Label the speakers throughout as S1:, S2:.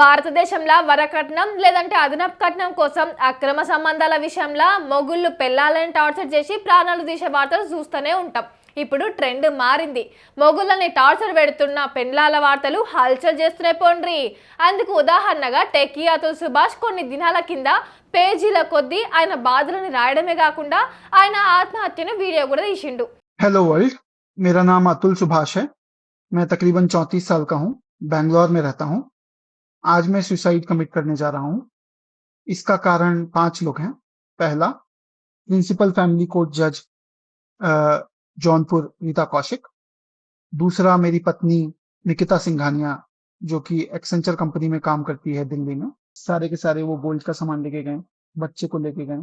S1: భారతదేశంలో వరకట్నం లేదంటే అదనపు కట్నం కోసం అక్రమ సంబంధాల విషయంలో మొగుళ్ళు పెళ్ళాలని టార్చర్ చేసి ప్రాణాలు తీసే వార్తలు చూస్తూనే ఉంటాం ఇప్పుడు ట్రెండ్ మారింది మొగుళ్ళని టార్చర్ పెడుతున్న పెళ్ళాల వార్తలు హల్చల్ చేస్తూనే పోండ్రి అందుకు ఉదాహరణగా టెక్కియాతుల్ సుభాష్ కొన్ని దినాల కింద పేజీల కొద్దీ ఆయన బాధలని రాయడమే కాకుండా ఆయన ఆత్మహత్యను వీడియో కూడా తీసిండు
S2: हेलो वर्ल्ड मेरा नाम अतुल सुभाष है मैं तकरीबन चौंतीस साल का हूँ बैंगलोर में रहता हूँ आज मैं सुसाइड कमिट करने जा रहा हूँ। इसका कारण पाँच लोग हैं। पहला प्रिंसिपल फैमिली कोर्ट जज जौनपुर रीता कौशिक। दूसरा मेरी पत्नी निकिता सिंघानिया जो कि एक्सेंचर कंपनी में काम करती है दिल्ली में। सारे के सारे वो गोल्ड का सामान लेके गए बच्चे को लेके गए।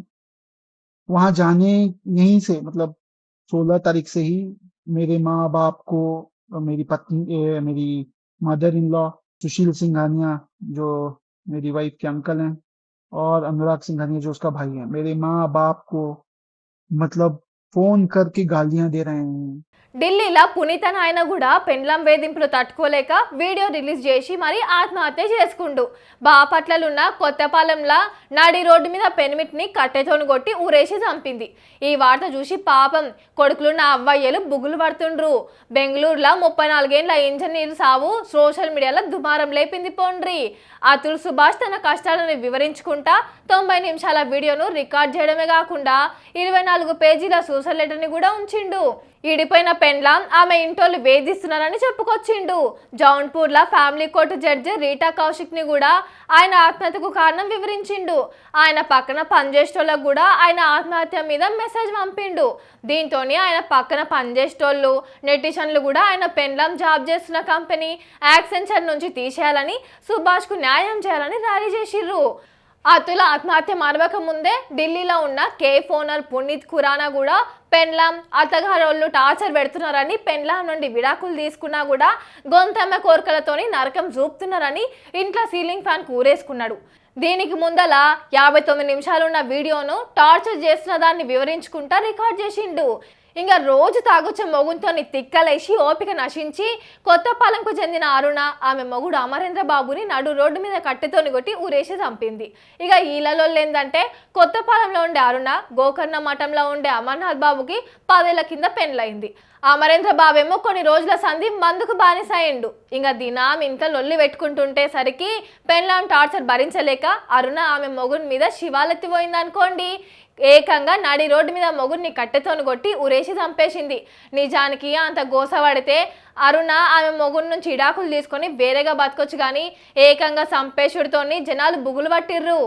S2: वहाँ जाने यहीं से मतलब सोलह तारीख से ही मेरे माँ बाप को मेरी पत्नी ए, मेरी mother in law Sushil Singhania जो मेरी वाइफ के अंकल हैं, और अनुराग सिंघानिया जो उसका भाई है। मेरे माँ बाप को मतलब फ़ोन करके गालियाँ दे रहे हैं।
S1: ఢిల్లీలో పునీత నాయన కూడా పెండ్లం వేధింపులు తట్టుకోలేక వీడియో రిలీజ్ చేసి మరి ఆత్మహత్య చేసుకుండు. బాపట్లలున్న కొత్తపాలెంలో నడి రోడ్డు మీద పెనిమిటిని కట్టెతోని కొట్టి ఊరేసి చంపింది. ఈ వార్త చూసి పాపం కొడుకులున్న అవ్వయ్యలు బుగులు పడుతుండ్రు. బెంగళూరులో ముప్పై నాలుగేండ్ల ఇంజనీర్ సావు సోషల్ మీడియాలో దుమారం లేపింది పోండ్రి. అతుల్ సుభాష్ తన కష్టాలను వివరించుకుంటా తొంభై నిమిషాల వీడియోను రికార్డ్ చేయడమే కాకుండా ఇరవై నాలుగు పేజీల సోషల్ లెటర్ని కూడా ఉంచిండు. ఈడిపోయిన పెండ్లాం ఆమె ఇంటోళ్ళు వేధిస్తున్నారని చెప్పుకొచ్చిండు. జౌన్పూర్లో ఫ్యామిలీ కోర్టు జడ్జి రీటా కౌశిక్ని కూడా ఆయన ఆత్మహత్యకు కారణం వివరించిండు. ఆయన పక్కన పనిచేసేటోళ్ళకు కూడా ఆయన ఆత్మహత్య మీద మెసేజ్ పంపిండు. దీంతో ఆయన పక్కన పనిచేసేటోళ్ళు నెటిషన్లు కూడా ఆయన పెండ్లాం జాబ్ చేస్తున్న కంపెనీ యాక్సెంచర్ నుంచి తీసేయాలని సుభాష్కు న్యాయం చేయాలని ర్యాలీ చేసిర్రు. అతుల ఆత్మహత్య మరవక ముందే ఢిల్లీలో ఉన్న కే ఫోనర్ పునీత్ ఖురానా కూడా పెన్లాం అత్తగారోళ్ళు టార్చర్ పెడుతున్నారని పెన్లాం నుండి విడాకులు తీసుకున్నా కూడా గొంతమ్మ కోరికలతోని నరకం చూపుతున్నారని ఇంట్లో సీలింగ్ ఫ్యాన్ కూరేసుకున్నాడు. దీనికి ముందల యాభై తొమ్మిది నిమిషాలున్న వీడియోను టార్చర్ చేస్తున్న దాన్ని వివరించుకుంటా రికార్డ్ చేసిండు. ఇంకా రోజు తాగొచ్చే మొగుంతోని తిక్కలేసి ఓపిక నశించి కొత్తపాలెంకు చెందిన అరుణ ఆమె మొగుడు అమరేంద్ర బాబుని నడు రోడ్డు మీద కట్టెతోని కొట్టి ఊరేసి చంపింది. ఇక ఈలలో ఏంటంటే కొత్తపాలెంలో ఉండే అరుణ గోకర్ణ మఠంలో ఉండే అమర్నాథ్ బాబుకి పదేళ్ళ కింద పెండ్లైంది అమరేంద్ర బాబేమో కొన్ని రోజుల సంధి మందుకు బానిసాయిండు ఇంకా దినాం ఇంత లొల్లి పెట్టుకుంటుంటే సరికి పెన్లాం టార్చర్ భరించలేక అరుణ ఆమె మొగుని మీద శివాలెత్తిపోయింది అనుకోండి ఏకంగా నడి రోడ్డు మీద మొగుడిని కట్టెతోను కొట్టి ఉరేసి చంపేసింది. నిజానికి అంత గోసపడితే అరుణ ఆమె మొగుడు నుంచి ఇడాకులు తీసుకొని వేరేగా బతకొచ్చు కానీ ఏకంగా సంపేశుడితోని జనాలు బుగులు పట్టిర్రు.